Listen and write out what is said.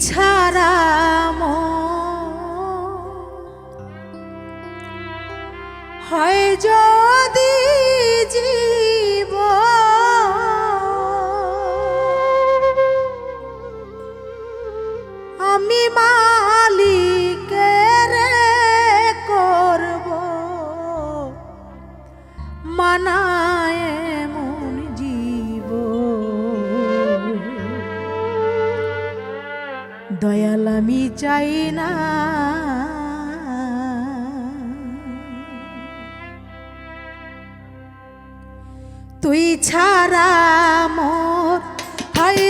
ছাড়া আমি চাই না। তুই ছাড়া মোর হয়